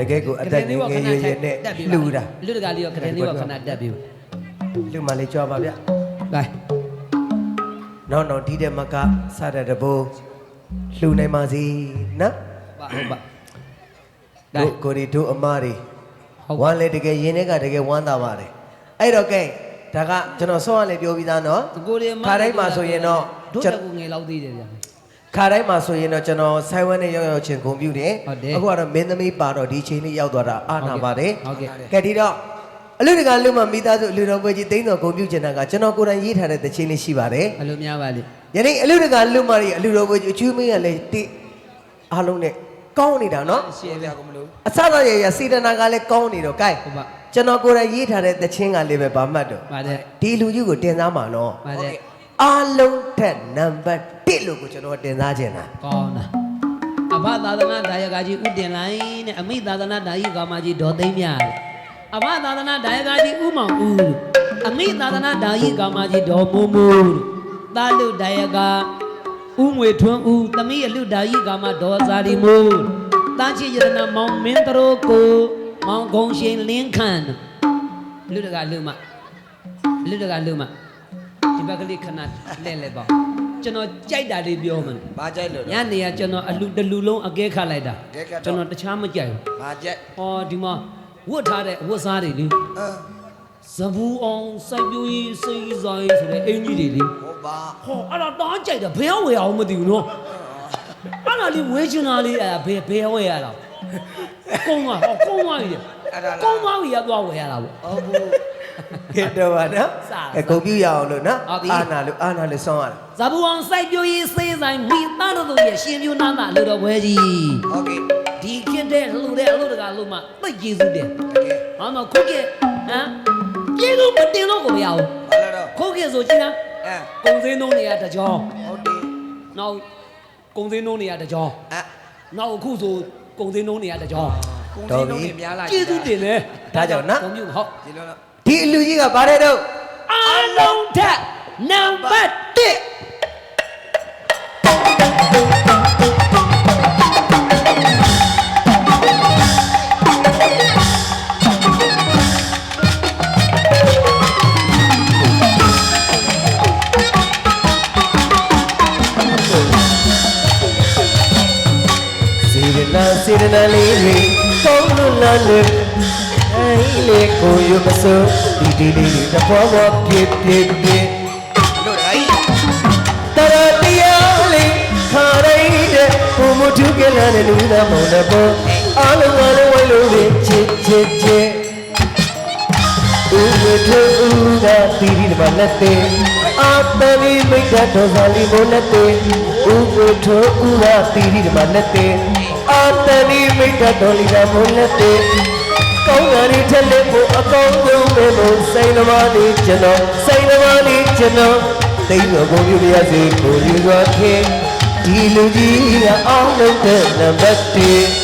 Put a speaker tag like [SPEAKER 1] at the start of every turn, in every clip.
[SPEAKER 1] တကယ်ကိုအသက်ငယ်ငယ်ရွယ်ရွယ်နဲ့လှူတာ
[SPEAKER 2] လူတကာလေးရောခတဲ့လေးရောခဏတက်ပြီ
[SPEAKER 1] လှူမှလေးကြွားပါဗျ
[SPEAKER 2] ဘိုင်
[SPEAKER 1] နောက်နောက်ဒီတဲ့မကစတဲ့တဘိုးလှူနိုင်ပါစီနော်
[SPEAKER 2] ပါဟုတ်ပါ
[SPEAKER 1] တို့ကိုရီတို့အမတွေ
[SPEAKER 2] ဟုတ်
[SPEAKER 1] ဝမ်းလေတကယ်ရင်းနဲ့ကတကယ်ဝမ်းသာပါတယ်အဲ့တော့ကဲဒါကကျွန်တော်ဆောင်းရလေပြောပြီးသားနော်
[SPEAKER 2] တကိုယ်တွေ
[SPEAKER 1] ခါတိုင်းမှာဆိုရင်တော့
[SPEAKER 2] တို့
[SPEAKER 1] ကျွန်
[SPEAKER 2] တကူငယ်လောက်သေးတယ်ဗျာ
[SPEAKER 1] ခါတိုင်းမှာဆိုရင်တော့ကျွန်တော်ဆိုင်ဝမ်နဲ့ရောက်ရောက်ချင်းဂုံပြူတယ်
[SPEAKER 2] ဟုတ်တယ်
[SPEAKER 1] အခုကတော့မင်းသမီးပါတော့ဒီချိန်လေးရောက်သွားတာအာနာပါတယ်
[SPEAKER 2] ဟုတ်ကဲ့
[SPEAKER 1] ကဲဒီတော့အလူတကလူမမိသားစုအလူတော်ပွဲကြီးတိန်းတော်ဂုံပြူကျင်တာကကျွန်တော်ကိုယ်တိုင်ရေးထားတဲ့တခြင်းလေးရှိပါတယ်
[SPEAKER 2] ဘယ်လိုများပါလိ
[SPEAKER 1] ယနေ့အလူတကလူမတွေအလူတော်ပွဲကြီးအချူးမင်းကလည်းတိအားလုံးနဲ့ကောင်းနေတာနော်
[SPEAKER 2] ရှင်းပြကုန်မလို့
[SPEAKER 1] အစသာရရစေတနာကလည်းကောင်းနေတော့ gain
[SPEAKER 2] ဟုတ်ပါ
[SPEAKER 1] ကျွန်တော်ကိုယ်တိုင်ရေးထားတဲ့တခြင်းကလည်းပဲဗာမှတ်တော့
[SPEAKER 2] ပါတယ်
[SPEAKER 1] ဒီလူကြီးကိုတင်သားမှာနော်
[SPEAKER 2] ပါတယ်
[SPEAKER 1] အားလုံးထက်နံပါတ် 1လို့ကိုကျွန်တော်တင်သားခြင်းတာ
[SPEAKER 2] ကောင်းတာအဘသာသနာဒါယကကြီးဥတင်လိုင်းနဲ့အမိသာသနာဒါယီကာမကြီးဒေါ်သိမ်းမြတဲ့အဘသာသနာဒါယကကြီးဥမောင်ဦးအမိသာသနာဒါယီကာမကြီးဒေါ်မိုးမိုးတာလူဒါယကဥငွေထွန်းဦးသမီးအလူဒါယီကာမဒေါ်ဇာဒီမိုးတာချီရတနာမောင်မင်းတရိုကိုမောင်ဂုံရှင်လင်းခန့်လူတကလူမလူတကလူမဒီဘက်ကလေးခဏလဲလဲပေါ့ ကျွန်တော်ကြိုက်တာလေးပြောမှန်း
[SPEAKER 3] ဘာကြိုက်လို့
[SPEAKER 2] ညနေကကျွန်တော်အလူတလူလုံးအကဲခတ်လိုက်တာ
[SPEAKER 3] အကဲခတ်တော့
[SPEAKER 2] ကျွန်တော်တခြားမကြိုက်ဘူး
[SPEAKER 3] ဘာကြိုက်
[SPEAKER 2] ဟောဒီမှာဝတ်ထားတဲ့အဝတ်စားတွေလေ
[SPEAKER 3] အမ်
[SPEAKER 2] ဇဘူးအောင်စိုက်ပျိုးရေးစိတ်ဆိုင်ဆိုတဲ့အင်ကြီးတွေလေ
[SPEAKER 3] ဟောပါ
[SPEAKER 2] ဟောအဲ့ဒါတောင်းကြိုက်တာဘယ်ဝယ်အောင်မသိဘူးနော်အဲ့ဒါလေးဝဲချင်တာလေးအဲ့ဒါဘယ်ဘယ်ဝယ်ရတာကုန်းသွားဟောကုန်းသွားပြီလေ
[SPEAKER 3] အဲ့ဒါလား
[SPEAKER 2] ကုန်းသွားပြီရသွားဝယ်ရတာပေါ့
[SPEAKER 3] ဟုတ်ဘူး
[SPEAKER 1] ခေတ္တ
[SPEAKER 2] ဝါနော်
[SPEAKER 1] အကုန်ပြူရအောင်လို့နော်အာနာလို့အာနာလို့ဆောင်းရတာ
[SPEAKER 2] ဇဘူအောင်စိုက်ပြိုးရေးစေးဆိုင်မိသားတို့ရဲ့ရှင်ပြိုးနာမလို့တော်ပွဲကြီး
[SPEAKER 3] ဟုတ်ကဲ့
[SPEAKER 2] ဒီခေတ္တလှူတဲ့အလို့တကလို့မှသိကျေစုတယ်ဟောမခုကဟမ်ကျေစုမတင်တော့ကိုမရဘူးခုကဆိုကြည့်လား
[SPEAKER 3] အဲ
[SPEAKER 2] ကုံစင်းနှုံးနေရတကြော
[SPEAKER 3] ဟုတ်တယ်
[SPEAKER 2] နောက်ကုံစင်းနှုံးနေရတကြော
[SPEAKER 3] အဲ
[SPEAKER 2] နောက်အခုဆိုကုံစင်းနှုံးနေရတကြော
[SPEAKER 3] ကုံစင်းနှုံးနေများလာ
[SPEAKER 2] ကျေစုတင်လေ
[SPEAKER 1] ဒါကြောင့်နော်
[SPEAKER 2] ဟုတ်
[SPEAKER 3] ဒီလိုနော်
[SPEAKER 1] ဒီအလူကြီးကဘာတဲ့တော့
[SPEAKER 2] အားလုံးထက်နံပါတ်1
[SPEAKER 1] စေရနာစေရနာလေးတွေကောင်းလို့လာလို့အဲ လေကိုယူမစိုးဒီဒီလေးတွေတဘောဘောပြပြပြ
[SPEAKER 3] လို့ဒါကြီး
[SPEAKER 1] တရတရားလေးခါရိုက်တဲ့ဘုံမထုကလာတဲ့လူသားမောင်တဲ့ဘောအားလုံးအားလုံးဝိုင်းလို့ချစ်ချစ်ချစ်ဦးဝထူဦးကတီရီတမလက်သေးအာတလီမိတ်ကတော်စာလီမိုးလက်သေးဦးဝထူဦးကတီရီတမလက်သေးအာတလီမိတ်ကတော်လီကမိုးလက်သေး ကောင်းတာတွေထက်လက်ဖို့အကောင်းဆုံးပဲလို့စိတ်နှမလေးကျွန်တော်စိတ်နှမလေးကျွန်တော်တိတ်တော်ကိုပြရစေကိုယူသွားခင်ဒီလူကြီးကအောင်လို့တဲ့နံပါတ်1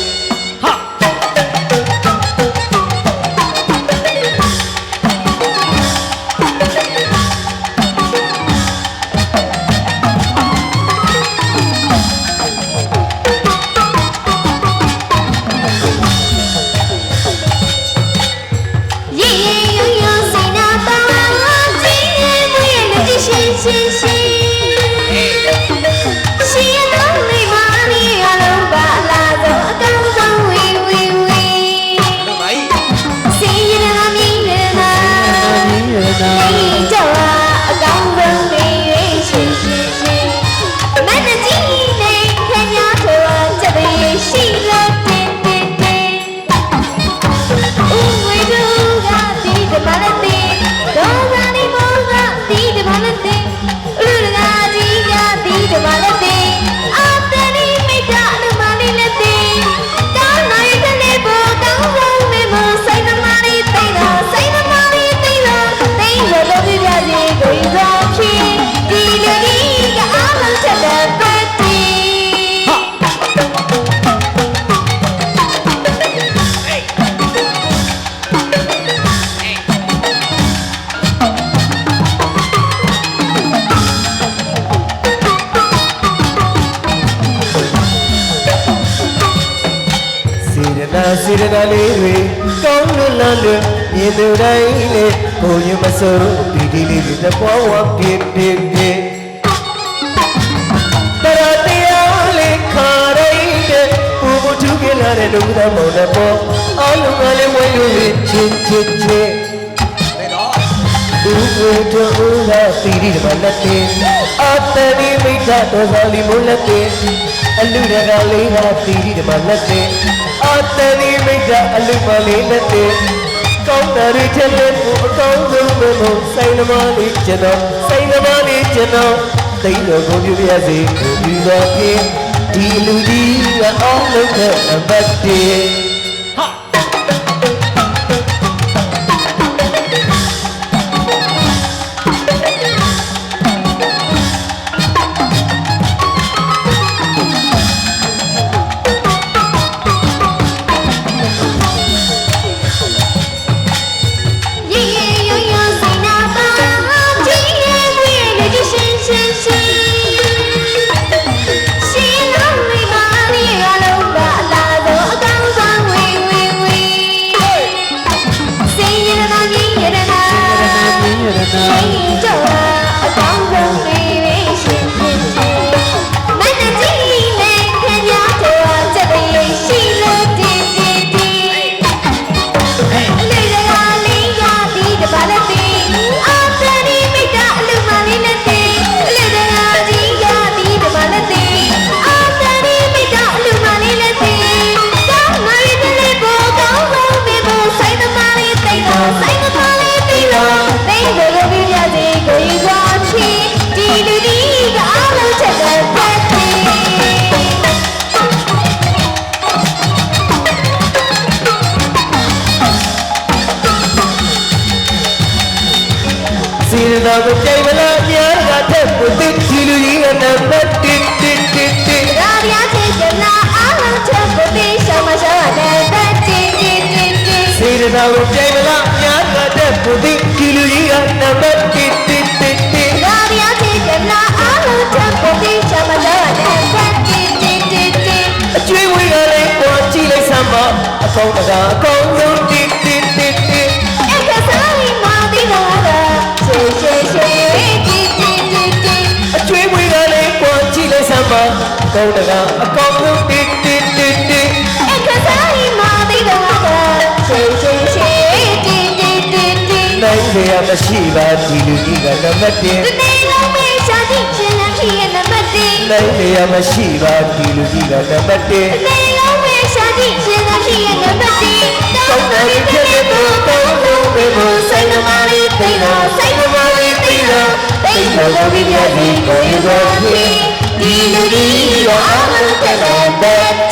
[SPEAKER 1] စေတနာလေးတွေကောင်းလွတ်လန်းလွတ်မြင်သူတိုင်းလေကိုရင်မစိုးဒီဒီလေးတွေသဘောဝပြင်းပြင်းပြင်းတရတရားလေးခါရိုင်းတဲ့ဘူဘူထုကလာတဲ့လူသားမောင်တဲ့ပေါ်အလုံးကလေးဝဲလို့ချင်းချင်းချင်း
[SPEAKER 3] ဘယ်တော့
[SPEAKER 1] သူကိုတို့ဦးသာစီရီဓမ္မလက်တင်အတရီမိတ်တာတော်သာလီမိုးလက်တင်အလူရကလေးဟာစီရီဓမ္မလက်တင်အတရီမိတ်တာအလူမလေးလက်တင်ကောင်းတယ်ချက်လက်ကိုအကောင်းဆုံးပဲမို့ဆိုင်သမားလေးကျွန်တော်ဆိုင်သမားလေးကျွန်တော်သိလို့ကိုပြပြစေကိုပြတော်ဖြင့်ဒီလူကြီးကအောင်လုပ်တဲ့နံပါတ်1
[SPEAKER 4] တော်ကိုကြိုက်မလားများက
[SPEAKER 1] ထက်ကိုသိဒီလူကြီးကနံပါတ်1 1 1 1
[SPEAKER 4] ရာပြားချစ်ကြလားအားလုံးချက်ကိုသိရှောင်းမရှောင်းတဲ့တက်တင်းတင်းတင်းတင်း
[SPEAKER 1] စေရနာကိုကြိုက်မလားများကတဲ့ပုသိဒီလူကြီးကနံပါတ်1 1 1 1
[SPEAKER 4] ရာပြားချစ်ကြလားအားလုံးချက်ကိုသိရှောင်းမရှောင်းတဲ့တက်တင်းတင်းတင်းတင်း
[SPEAKER 1] အကျွေးဝေးကလည်းပေါ်ကြည့်လိုက်စမ်းပါအကောင်းတကားအကောင်းဆုံး အကောင်းတကားအကောင်းဆုံး1 1 1 1
[SPEAKER 4] အခါစားရင်မသိတော့တာရှေရှေရှေတင်းတင်းတင်းတင်း
[SPEAKER 1] နိုင်ရမရှိပါဒီလူကြီးကနံပါတ်1
[SPEAKER 4] ဒီနေ့လုံးမေးရှာတိချင်တဲ့ဖြစ်ရဲ့နံပါတ်1
[SPEAKER 1] နိုင်ရမရှိပါဒီလူကြီးကနံပါတ်1
[SPEAKER 4] နေလုံးမေရှာတိရှင်သာရှိရဲ့နံပါတ်1
[SPEAKER 1] ကောင်းတယ်ဖြစ်တဲ့ကိုကောင်းဆုံးပဲမို့စိတ်နှမလေးသိတော့စိတ်နှမလေးသိတော့သိတော့ကိုပြပြစီကိုရတော့ဖြစ် ဒီလူကြီးရောအမှန်တကယ်